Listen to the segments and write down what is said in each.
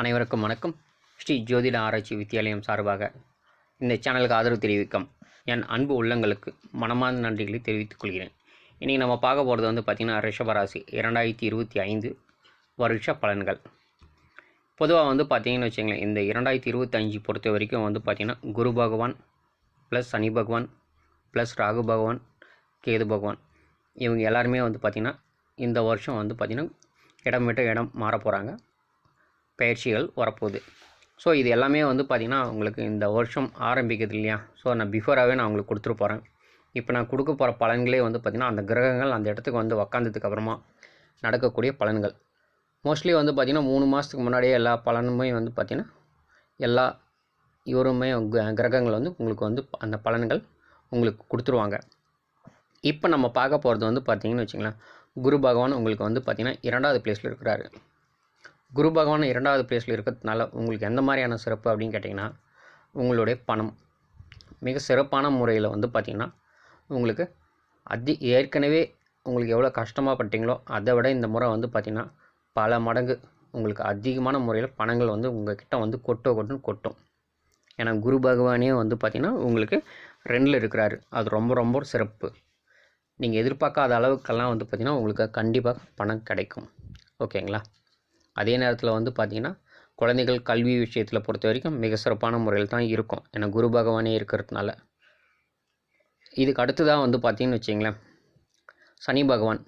அனைவருக்கும் வணக்கம். ஸ்ரீ ஜோதிட ஆராய்ச்சி வித்தியாலயம் சார்பாக இந்த சேனலுக்கு ஆதரவு தெரிவிக்கும் என் அன்பு உள்ளங்களுக்கு மனமார்ந்த நன்றிகளை தெரிவித்துக் கொள்கிறேன். இன்றைக்கி நம்ம பார்க்க போகிறது வந்து பார்த்திங்கன்னா ரிஷபராசி இரண்டாயிரத்தி இருபத்தி ஐந்து வருஷ பலன்கள். பொதுவாக வந்து பார்த்தீங்கன்னு வச்சுங்களேன் இந்த இரண்டாயிரத்தி இருபத்தஞ்சு பொறுத்த வரைக்கும் வந்து பார்த்திங்கன்னா குரு பகவான் ப்ளஸ் சனி பகவான் ப்ளஸ் ராகு பகவான் கேது பகவான். இவங்க எல்லாருமே வந்து பார்த்திங்கன்னா இந்த வருஷம் வந்து பார்த்திங்கன்னா இடம் விட்டு இடம் மாற போகிறாங்க பயிற்சிகள் வரப்போகுது. ஸோ இது எல்லாமே வந்து பார்த்திங்கன்னா உங்களுக்கு இந்த வருஷம் ஆரம்பிக்குது இல்லையா? ஸோ நான் பிஃபோராகவே நான் உங்களுக்கு கொடுத்துட்டு போகிறேன் இப்போ நான் கொடுக்க போகிற பலன்களே வந்து பார்த்திங்கன்னா அந்த கிரகங்கள் அந்த இடத்துக்கு வந்து உக்காந்ததுக்கு அப்புறமா நடக்கக்கூடிய பலன்கள். மோஸ்ட்லி வந்து பார்த்திங்கன்னா மூணு மாதத்துக்கு முன்னாடியே எல்லா பலனுமே வந்து பார்த்திங்கன்னா எல்லா இவருமே க- கிரகங்கள் வந்து உங்களுக்கு வந்து அந்த பலன்கள் உங்களுக்கு கொடுத்துருவாங்க. இப்போ நம்ம பார்க்க போகிறது வந்து பார்த்திங்கன்னு வச்சுங்களேன் குரு பகவான் உங்களுக்கு வந்து பார்த்திங்கன்னா இரண்டாவது பிளேஸில் இருக்கிறாரு. குரு பகவான் இரண்டாவது பிளேஸில் இருக்கிறதுனால உங்களுக்கு எந்த மாதிரியான சிறப்பு அப்படின்னு கேட்டிங்கன்னா உங்களுடைய பணம். மிக சிறப்பான முறையில் வந்து பார்த்திங்கன்னா உங்களுக்கு அதி ஏற்கனவே உங்களுக்கு எவ்வளோ கஷ்டமாக பட்டீங்களோ அதை விட இந்த முறை வந்து பார்த்திங்கன்னா பல மடங்கு உங்களுக்கு அதிகமான முறையில் பணங்கள் வந்து உங்கள் கிட்டே வந்து கொட்டோ கொட்டுன்னு கொட்டும். ஏன்னா குரு பகவானே வந்து பார்த்திங்கன்னா உங்களுக்கு ரெண்டில் இருக்கிறாரு. அது ரொம்ப ரொம்ப சிறப்பு. நீங்கள் எதிர்பார்க்காத அளவுக்கெல்லாம் வந்து பார்த்திங்கன்னா உங்களுக்கு கண்டிப்பாக பணம் கிடைக்கும். ஓகேங்களா? அதே நேரத்தில் வந்து பார்த்திங்கன்னா குழந்தைகள் கல்வி விஷயத்தில் பொறுத்த வரைக்கும் மிக சிறப்பான முறையில் தான் இருக்கும். ஏன்னா குரு பகவானே இருக்கிறதுனால. இதுக்கு அடுத்ததாக வந்து பார்த்திங்கன்னு வச்சிங்களேன் சனி பகவான்.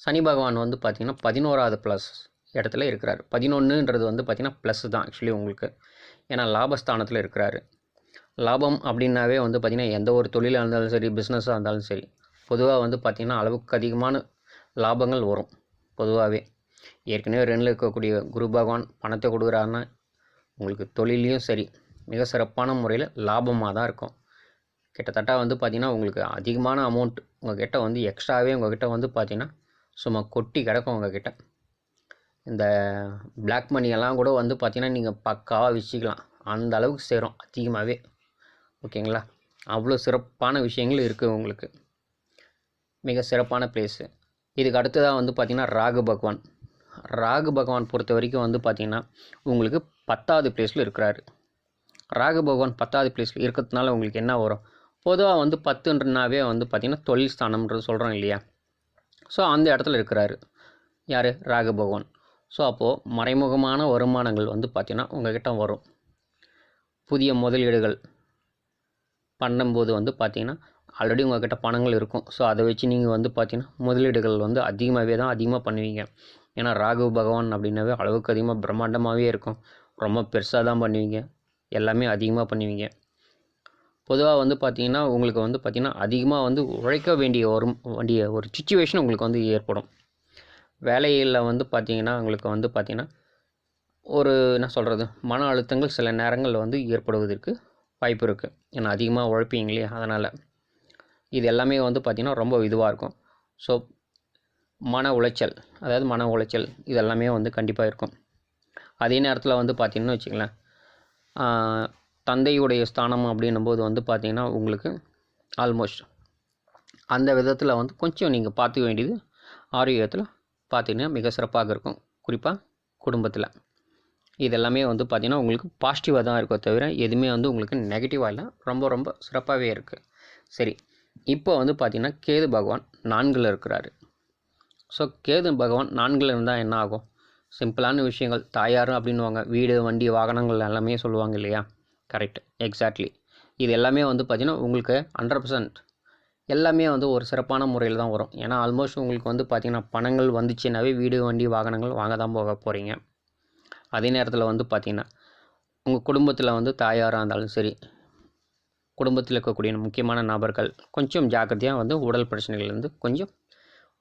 சனி பகவான் வந்து பார்த்திங்கன்னா பதினோராவது ப்ளஸ் இடத்துல இருக்கிறார். பதினொன்றுன்றது வந்து பார்த்திங்கன்னா ப்ளஸ் தான் ஆக்சுவலி உங்களுக்கு. ஏன்னா லாபஸ்தானத்தில் இருக்கிறாரு. லாபம் அப்படின்னாவே வந்து பார்த்திங்கன்னா எந்த ஒரு தொழிலாக இருந்தாலும் சரி பிஸ்னஸாக இருந்தாலும் சரி பொதுவாக வந்து பார்த்திங்கன்னா அளவுக்கு அதிகமான லாபங்கள் வரும். பொதுவாகவே ஏற்கனவே ரெண்டில் இருக்கக்கூடிய குரு பகவான் பணத்தை கொடுக்குறாருன்னா உங்களுக்கு தொழிலையும் சரி மிக சிறப்பான முறையில் லாபமாக தான் இருக்கும். கிட்டத்தட்ட வந்து பார்த்திங்கன்னா உங்களுக்கு அதிகமான அமௌண்ட் உங்கள்கிட்ட வந்து எக்ஸ்ட்ராவே உங்கள்கிட்ட வந்து பார்த்திங்கன்னா சும்மா கொட்டி கிடக்கும் உங்ககிட்ட. இந்த பிளாக் மணியெல்லாம் கூட வந்து பார்த்திங்கன்னா நீங்கள் பக்காவாக வச்சுக்கலாம். அந்த அளவுக்கு சேரும் அதிகமாகவே. ஓகேங்களா? அவ்வளோ சிறப்பான விஷயங்கள் இருக்குது உங்களுக்கு. மிக சிறப்பான பிளேஸு இதுக்கு அடுத்ததாக வந்து பார்த்திங்கன்னா ராகு பகவான். ராகு பகவான் பொறுத்த வரைக்கும் வந்து பார்த்திங்கன்னா உங்களுக்கு பத்தாவது பிளேஸில் இருக்கிறாரு. ராகு பகவான் பத்தாவது பிளேஸில் இருக்கிறதுனால உங்களுக்கு என்ன வரும்? பொதுவாக வந்து பத்துன்றனாவே வந்து பார்த்திங்கன்னா தொழில் ஸ்தானம்ன்றது சொல்கிறோம் இல்லையா? ஸோ அந்த இடத்துல இருக்கிறாரு. யார்? ராகு பகவான். ஸோ அப்போது மறைமுகமான வருமானங்கள் வந்து பார்த்திங்கன்னா உங்கள்கிட்ட வரும். புதிய முதலீடுகள் பண்ணும்போது வந்து பார்த்திங்கன்னா ஆல்ரெடி உங்கள்கிட்ட பணங்கள் இருக்கும். ஸோ அதை வச்சு நீங்கள் வந்து பார்த்தீங்கன்னா முதலீடுகள் வந்து அதிகமாகவே தான் அதிகமாக பண்ணுவீங்க. ஏன்னா ராகு பகவான் அப்படின்னாவே அளவுக்கு அதிகமாக பிரம்மாண்டமாகவே இருக்கும். ரொம்ப பெருசாக தான் பண்ணுவீங்க. எல்லாமே அதிகமாக பண்ணுவீங்க. பொதுவாக வந்து பார்த்திங்கன்னா உங்களுக்கு வந்து பார்த்திங்கன்னா அதிகமாக வந்து உழைக்க வேண்டிய ஒரு வேண்டிய ஒரு சுச்சுவேஷன் உங்களுக்கு வந்து ஏற்படும். வேலையில் வந்து பார்த்தீங்கன்னா உங்களுக்கு வந்து பார்த்திங்கன்னா ஒரு என்ன சொல்கிறது மன அழுத்தங்கள் சில நேரங்களில் வந்து ஏற்படுவதற்கு வாய்ப்பு இருக்குது ஏன்னா அதிகமாக உழைப்பீங்க இல்லையா? அதனால். இது எல்லாமே வந்து பார்த்திங்கன்னா ரொம்ப இதுவாக இருக்கும். ஸோ மன உளைச்சல் அதாவது மன உளைச்சல் இது எல்லாமே வந்து கண்டிப்பாக இருக்கும். அதே நேரத்தில் வந்து பார்த்திங்கன்னு வச்சுங்களேன் தந்தையுடைய ஸ்தானம் அப்படின்னும் போது வந்து பார்த்திங்கன்னா உங்களுக்கு ஆல்மோஸ்ட் அந்த விதத்தில் வந்து கொஞ்சம் நீங்கள் பார்த்துக்க வேண்டியது ஆரோக்கியத்தில் பார்த்தீங்கன்னா மிக சிறப்பாக இருக்கும். குறிப்பாக குடும்பத்தில். இது எல்லாமே வந்து பார்த்திங்கன்னா உங்களுக்கு பாசிட்டிவாக தான் இருக்கோ தவிர எதுவுமே வந்து உங்களுக்கு நெகட்டிவாக இல்லை. ரொம்ப ரொம்ப சிறப்பாகவே இருக்குது சரி. இப்போ வந்து பார்த்திங்கன்னா கேது பகவான் நான்கில் இருக்கிறாரு. ஸோ கேது பகவான் நான்கில் இருந்தால் என்ன ஆகும்? சிம்பிளான விஷயங்கள். தாயாரும் அப்படின்னுவாங்க. வீடு வண்டி வாகனங்கள் எல்லாமே சொல்லுவாங்க இல்லையா? கரெக்ட் எக்ஸாக்ட்லி இது எல்லாமே வந்து பார்த்திங்கன்னா உங்களுக்கு ஹண்ட்ரட் பர்சன்ட் எல்லாமே வந்து ஒரு சிறப்பான முறையில் தான் வரும். ஏன்னா ஆல்மோஸ்ட் உங்களுக்கு வந்து பார்த்திங்கன்னா பணங்கள் வந்துச்சுனாவே வீடு வண்டி வாகனங்கள் வாங்க தான் போக போகிறீங்க அதே நேரத்தில் வந்து பார்த்திங்கன்னா உங்கள் குடும்பத்தில் வந்து தாயாராக இருந்தாலும் சரி குடும்பத்தில் இருக்கக்கூடிய முக்கியமான நபர்கள் கொஞ்சம் ஜாக்கிரதையாக வந்து உடல் பிரச்சனைகள்லேருந்து கொஞ்சம்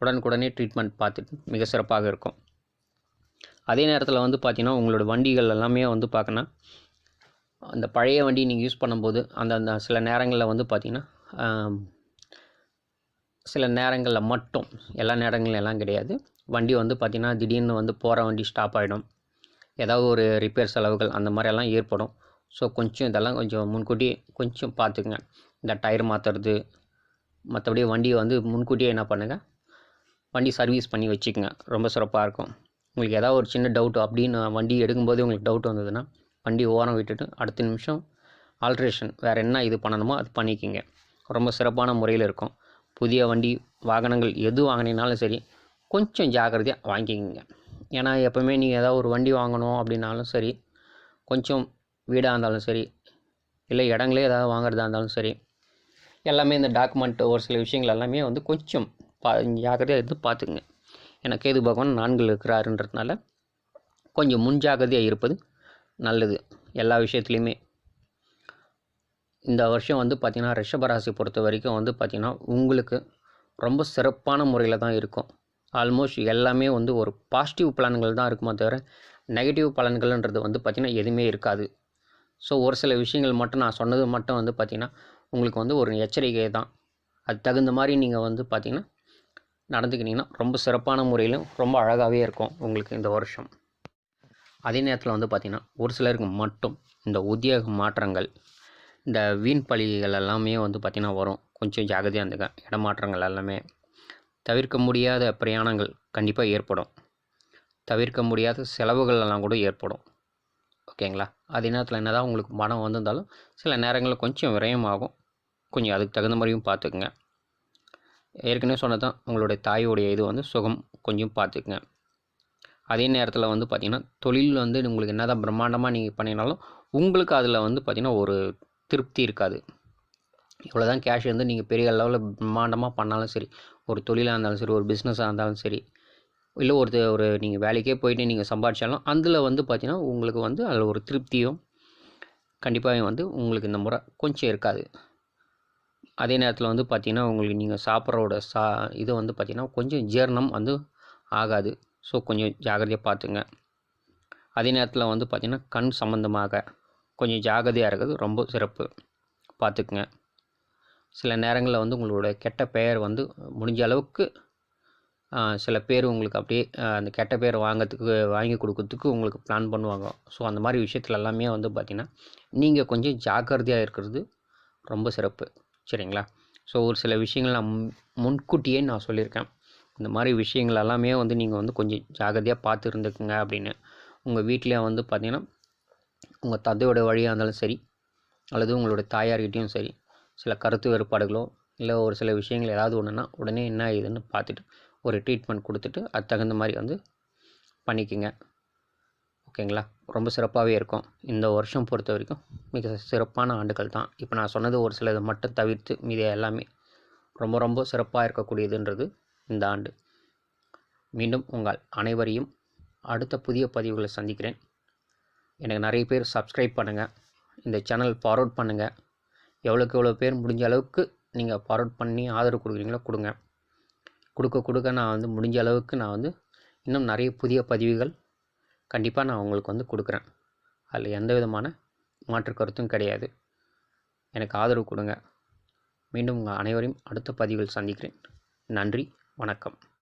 உடனுக்குடனே ட்ரீட்மெண்ட் பார்த்துட்டு மிக சிறப்பாக இருக்கும். அதே நேரத்தில் வந்து பார்த்திங்கன்னா உங்களோட வண்டிகள் எல்லாமே வந்து பார்க்கணும் அந்த பழைய வண்டி நீங்கள் யூஸ் பண்ணும்போது அந்த அந்த சில நேரங்களில் வந்து பார்த்திங்கன்னா சில நேரங்களில் மட்டும் எல்லா நேரங்களும் எல்லாம் கிடையாது. வண்டி வந்து பார்த்திங்கன்னா திடீர்னு வந்து போகிற வண்டி ஸ்டாப் ஆகிடும் ஏதாவது ஒரு ரிப்பேர் செலவுகள் அந்த மாதிரியெல்லாம் ஏற்படும். ஸோ கொஞ்சம் இதெல்லாம் கொஞ்சம் முன்கூட்டியே கொஞ்சம் பார்த்துக்குங்க. இந்த டயர் மாற்றுறது மற்றபடி வண்டியை வந்து முன்கூட்டியே என்ன பண்ணுங்கள் வண்டி சர்வீஸ் பண்ணி வச்சுக்கோங்க. ரொம்ப சிறப்பாக இருக்கும். உங்களுக்கு ஏதாவது ஒரு சின்ன டவுட் அப்படின்னு வண்டி எடுக்கும்போது உங்களுக்கு டவுட் வந்ததுன்னா வண்டி ஓரம் விட்டுட்டு அடுத்த நிமிஷம் ஆல்ட்ரேஷன் வேறு என்ன இது பண்ணணுமோ அது பண்ணிக்கிங்க. ரொம்ப சிறப்பான முறையில் இருக்கும். புதிய வண்டி வாகனங்கள் எது வாங்கினீங்கனாலும் சரி கொஞ்சம் ஜாக்கிரதையாக வாங்கிக்கிங்க. ஏன்னா எப்போவுமே நீங்கள் ஏதாவது ஒரு வண்டி வாங்கணும் அப்படின்னாலும் சரி கொஞ்சம் வீடாக இருந்தாலும் சரி இல்லை இடங்களே ஏதாவது வாங்குறதா இருந்தாலும் சரி எல்லாமே இந்த டாக்குமெண்ட் ஒரு சில விஷயங்கள் எல்லாமே வந்து கொஞ்சம் பா ஜாக்கிரதையாக இருந்து பார்த்துக்குங்க. ஏன்னா கேது பகவான் நான்கில் இருக்கிறாருன்றதுனால கொஞ்சம் முன்ஜாக்கிரதையாக இருப்பது நல்லது எல்லா விஷயத்துலையுமே. இந்த வருஷம் வந்து பார்த்திங்கன்னா ரிஷபராசி பொறுத்த வரைக்கும் வந்து பார்த்திங்கன்னா உங்களுக்கு ரொம்ப சிறப்பான முறையில் தான் இருக்கும். ஆல்மோஸ்ட் எல்லாமே வந்து ஒரு பாசிட்டிவ் பலன்கள் தான் இருக்குமே தவிர நெகட்டிவ் பலன்கள்ன்றது வந்து பார்த்திங்கன்னா எதுவுமே இருக்காது. ஸோ ஒரு சில விஷயங்கள் மட்டும் நான் சொன்னது மட்டும் வந்து பார்த்திங்கன்னா உங்களுக்கு வந்து ஒரு எச்சரிக்கை தான். அது தகுந்த மாதிரி நீங்கள் வந்து பார்த்திங்கன்னா நடந்துக்கிட்டிங்கன்னா ரொம்ப சிறப்பான முறையிலும் ரொம்ப அழகாகவே இருக்கும் உங்களுக்கு இந்த வருஷம். அதே நேரத்தில் வந்து பார்த்திங்கன்னா ஒரு சிலருக்கு மட்டும் இந்த உத்தியோக மாற்றங்கள் இந்த வீண் பழிகள் எல்லாமே வந்து பார்த்திங்கன்னா வரும். கொஞ்சம் ஜாகிரதையாக இருந்துக்க இடமாற்றங்கள் எல்லாமே. தவிர்க்க முடியாத பிரயாணங்கள் கண்டிப்பாக ஏற்படும். தவிர்க்க முடியாத செலவுகள் எல்லாம் கூட ஏற்படும். ஓகேங்களா? அதே நேரத்தில் என்ன தான் உங்களுக்கு பணம் வந்திருந்தாலும் சில நேரங்களில் கொஞ்சம் விரயமாகும். கொஞ்சம் அதுக்கு தகுந்த மாதிரியும் பார்த்துக்குங்க. ஏற்கனவே சொன்னதான் உங்களுடைய தாயோடைய இது வந்து சுகம் கொஞ்சம் பார்த்துக்குங்க. அதே நேரத்தில் வந்து பார்த்திங்கன்னா தொழில் வந்து உங்களுக்கு என்ன தான் பிரம்மாண்டமாக நீங்கள் பண்ணினாலும் உங்களுக்கு அதில் வந்து பார்த்திங்கன்னா ஒரு திருப்தி இருக்காது. இவ்வளோ தான் கேஷ் வந்து நீங்கள் பெரிய லெவலில் பிரம்மாண்டமாக பண்ணாலும் சரி ஒரு தொழிலாக இருந்தாலும் சரி ஒரு பிஸ்னஸாக இருந்தாலும் சரி இல்லை ஒரு ஒரு நீங்கள் வேலைக்கே போயிட்டு நீங்கள் சம்பாதிச்சாலும் அதில் வந்து பார்த்திங்கன்னா உங்களுக்கு வந்து அதில் ஒரு திருப்தியும் கண்டிப்பாக வந்து உங்களுக்கு இந்த முறை கொஞ்சம் இருக்காது. அதே நேரத்தில் வந்து பார்த்திங்கன்னா உங்களுக்கு நீங்கள் சாப்பிட்றோட சா இது வந்து பார்த்திங்கன்னா கொஞ்சம் ஜீரணம் வந்து ஆகாது. ஸோ கொஞ்சம் ஜாகிரதையாக பார்த்துங்க அதே நேரத்தில் வந்து பார்த்திங்கன்னா கண் சம்மந்தமாக கொஞ்சம் ஜாகிரதையாக இருக்கிறது ரொம்ப சிறப்பு. பார்த்துக்குங்க சில நேரங்களில் வந்து உங்களோட கெட்ட பெயர் வந்து முடிஞ்ச அளவுக்கு சில பேர் உங்களுக்கு அப்படியே அந்த கெட்ட பேர் வாங்கிறதுக்கு வாங்கி கொடுக்கறதுக்கு உங்களுக்கு பிளான் பண்ணுவாங்க. ஸோ அந்த மாதிரி விஷயத்தில் எல்லாமே வந்து பார்த்திங்கன்னா நீங்கள் கொஞ்சம் ஜாக்கிரதையாக இருக்கிறது ரொம்ப சிறப்பு. சரிங்களா? ஸோ ஒரு சில விஷயங்கள் நான் முன்கூட்டியே நான் சொல்லியிருக்கேன். இந்த மாதிரி விஷயங்கள் எல்லாமே வந்து நீங்கள் வந்து கொஞ்சம் ஜாகிரதையாக பார்த்து இருந்துக்குங்க அப்படின்னு. உங்கள் வீட்டிலே வந்து பார்த்திங்கன்னா உங்கள் தந்தையோட வழியாக இருந்தாலும் சரி அல்லது உங்களோட தாயார்கிட்டையும் சரி சில கருத்து வேறுபாடுகளோ இல்லை ஒரு சில விஷயங்கள் ஏதாவது ஒன்றுனா உடனே என்ன ஆகுதுன்னு பார்த்துட்டு ஒரு ட்ரீட்மெண்ட் கொடுத்துட்டு அது தகுந்த மாதிரி வந்து பண்ணிக்கோங்க. ஓகேங்களா? ரொம்ப சிறப்பாகவே இருக்கும். இந்த வருஷம் பொறுத்த வரைக்கும் மிக சிறப்பான ஆண்டுகள் தான். இப்போ நான் சொன்னது ஒரு சிலது மட்டும் தவிர்த்து மீதி எல்லாமே ரொம்ப ரொம்ப சிறப்பாக இருக்கக்கூடியதுன்றது இந்த ஆண்டு. மீண்டும் உங்கள் அனைவரையும் அடுத்த புதிய பதிவுகளை சந்திக்கிறேன். எனக்கு நிறைய பேர் சப்ஸ்கிரைப் பண்ணுங்கள் இந்த சேனல் ஃபார்வர்ட் பண்ணுங்கள் எவ்வளோக்கு எவ்வளோ பேர் முடிஞ்ச அளவுக்கு நீங்கள் ஃபார்வர்ட் பண்ணி ஆதரவு கொடுக்குறீங்களோ கொடுங்க. கொடுக்க கொடுக்க நான் வந்து முடிஞ்ச அளவுக்கு நான் வந்து இன்னும் நிறைய புதிய பதிவுகள் கண்டிப்பாக நான் உங்களுக்கு வந்து கொடுக்குறேன். அதில் எந்த விதமான மாற்று கருத்தும் கிடையாது. எனக்கு ஆதரவு கொடுங்க. மீண்டும் உங்கள் அனைவரையும் அடுத்த பதிவில் சந்திக்கிறேன். நன்றி வணக்கம்.